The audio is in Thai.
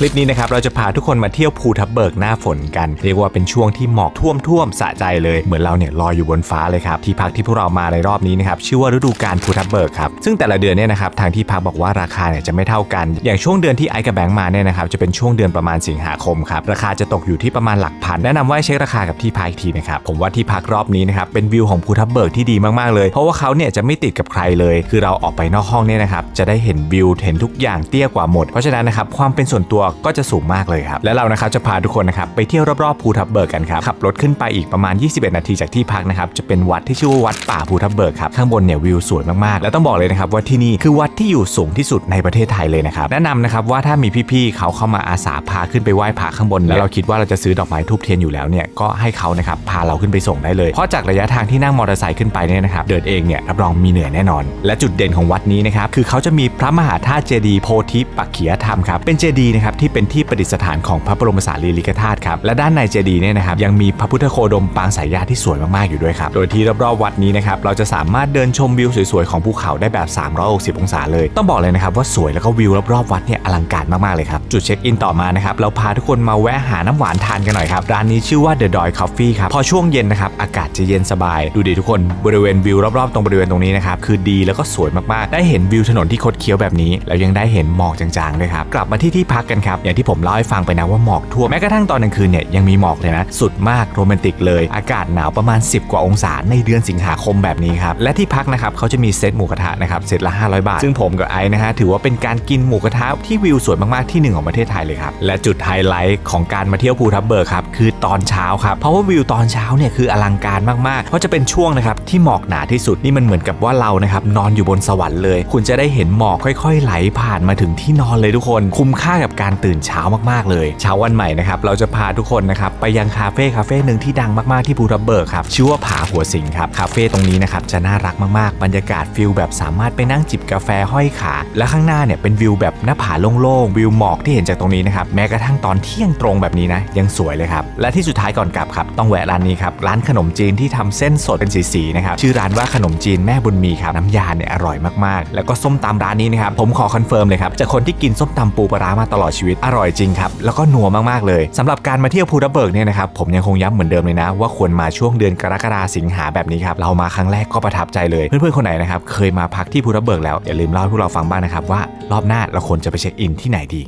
คลิปนี้นะครับเราจะพาทุกคนมาเที่ยวภูทับเบิกหน้าฝนกัน เรียกว่าเป็นช่วงที่หมอกท่วมท่วมสะใจเลยเหมือนเราเนี่ยลอยอยู่บนฟ้าเลยครับที่พักที่พวกเรามาในรอบนี้นะครับชื่อว่าฤดูกาลภูทับเบิกครับซึ่งแต่ละเดือนเนี่ยนะครับทางที่พักบอกว่าราคาเนี่ยจะไม่เท่ากัน อย่างช่วงเดือนที่ไอกับแบงค์มาเนี่ยนะครับจะเป็นช่วงเดือนประมาณสิงหาคมครับราคาจะตกอยู่ที่ประมาณหลักพันแนะนำว่าให้เช็คราคากับที่พักอีกทีนะครับผมว่าที่พักรอบนี้นะครับเป็นวิวของภูทับเบิกที่ดีมากๆเลยเพราะว่าเขาเนี่ยจะไม่ติดกับใครเลย คือเราออกไปนอกห้องเนี่ยนะครับจะได้เห็นวิวเห็นทุกอย่างเตี้ยกว่าหมดเพราะฉะนั้นนะครับความเป็นส่วนตัวก็จะสูงมากเลยครับและเรานะครับจะพาทุกคนนะครับไปเที่ยวรอบๆภูทับเบิกกันครับขับรถขึ้นไปอีกประมาณ 21 นาทีจากที่พักนะครับจะเป็นวัดที่ชื่อว่าวัดป่าภูทับเบิกครับข้างบนเนี่ยวิวสวยมากๆ และต้องบอกเลยนะครับว่าที่นี่คือวัดที่อยู่สูงที่สุดในประเทศไทยเลยนะครับแนะนำนะครับว่าถ้ามีพี่ๆเขาเข้ามาอาสาพาขึ้นไปไหว้พระข้างบน แล้วเราคิดว่าเราจะซื้อดอกไม้ทูบเทียนอยู่แล้วเนี่ยก็ให้เขานะครับพาเราขึ้นไปส่งได้เลยเพราะจากระยะทางที่นั่งมอเตอร์ไซค์ขึ้นไปเนี่ยนะครับเดินเองเนี่ยรับรองมีเหนื่อยแน่นอน และจุดเด่นของวัดนี้นะครับคือเขาจะมีพระมหาธาตุเจดีย์โพธิปักขียธรรมครับเป็นเจดีย์นะครับที่เป็นที่ประดิษฐานของพระบรมสารีริกธาตุครับและด้านในเจดีย์เนี่ยนะครับยังมีพระพุทธโคดมปางสายญาติที่สวยมากๆอยู่ด้วยครับโดยที่รอบๆวัดนี้นะครับเราจะสามารถเดินชมวิวสวยๆของภูเขาได้แบบ 360 องศาเลย ต้องบอกเลยนะครับว่าสวยแล้วก็วิวรอบๆวัดเนี่ยอลังการมากๆเลยครับจุดเช็คอินต่อมานะครับเราพาทุกคนมาแวะหาน้ำหวานทานกันหน่อยครับร้านนี้ชื่อว่า The Doi Coffee ครับพอช่วงเย็นนะครับอากาศจะเย็นสบาย ดูดิทุกคนบริเวณวิวรอบๆตรงบริเวณตรงนี้นะครับคือดีแล้วก็สวยมากๆ ได้เห็นวิวถนนที่คดเคี้ยวแบบนี้ แล้วยังได้เห็นหมอกจางๆด้วยครับกลับมาที่ที่พักกันครับอย่างที่ผมเล่าให้ฟังไปนะว่าหมอกทั่วมแม้กระทั่งตอนกลางคืนเนี่ยยังมีหมอกเลยนะสุดมากโรแมนติกเลยอากาศหนาวประมาณ 10 กว่าองศาในเดือนสิงหาคมแบบนี้ครับและที่พักนะครับเขาจะมีเซตหมูกระทะนะครับเซตละ 500 บาท ซึ่งผมกับไอซ์นะฮะถือว่าเป็นการกินหมูกระทะที่วิวสวยมากๆที่หนึ่งของประเทศไทยเลยครับและจุดไฮไลท์ของการมาเที่ยวภูทับเบิกครับคือตอนเช้าครับเพราะว่าวิวตอนเช้าเนี่ยคืออลังการมากๆ เพราะจะเป็นช่วงนะครับที่หมอกหนาที่สุดนี่มันเหมือนกับว่าเรานะครับนอนอยู่บนสวรรค์เลย คุณจะได้เห็นหมอกค่อย ๆ ไหลผ่านมาถึงที่นอนเลยทุกคน คุ้มค่ากับการตื่นเช้ามากๆเลยเช้าวันใหม่นะครับเราจะพาทุกคนนะครับไปยังคาเฟ่คาเฟ่หนึ่งที่ดังมากๆที่ภูทับเบิกครับชื่อว่าผาหัวสิงครับคาเฟ่ตรงนี้นะครับจะน่ารักมากๆ บรรยากาศฟิลแบบสามารถไปนั่งจิบกาแฟห้อยขา และข้างหน้าเนี่ยเป็นวิวแบบหน้าผาโล่งๆวิวหมอกที่เห็นจากตรงนี้นะครับแม้กระทั่งตอนเที่ยงตรงแบบนี้นะยังสวยเลยครับและที่สุดท้ายก่อนกลับครับต้องแวะร้านนี้ครับร้านขนมจีนที่ทำเส้นสดเป็นสีๆนะครับชื่อร้านว่าขนมจีนแม่บุญมีครับน้ำยาเนี่ยอร่อยมากๆ แล้วก็ส้มตำร้านนี้นะครับผมขอคอนเฟิร์มเลยครับจากคนที่กินส้มตำปูปลาร้ามาตลอดชีวิตอร่อยจริงครับ แล้วก็นัวมากๆเลยสำหรับการมาเที่ยวภูทับเบิกเนี่ยนะครับผมยังคงย้ำเหมือนเดิมเลยนะ ว่าควรมาช่วงเดือนกรกฎาสิงหาแบบนี้ครับเรามาครั้งแรกก็ประทับใจเลยเพื่อนๆคนไหนนะครับเคยมาพักที่ภูทับเบิกแล้วอย่าลืมเล่าให้พวกเราฟังบ้างนะครับว่ารอบหน้าเราควรจะไปเช็คอินที่ไหนดี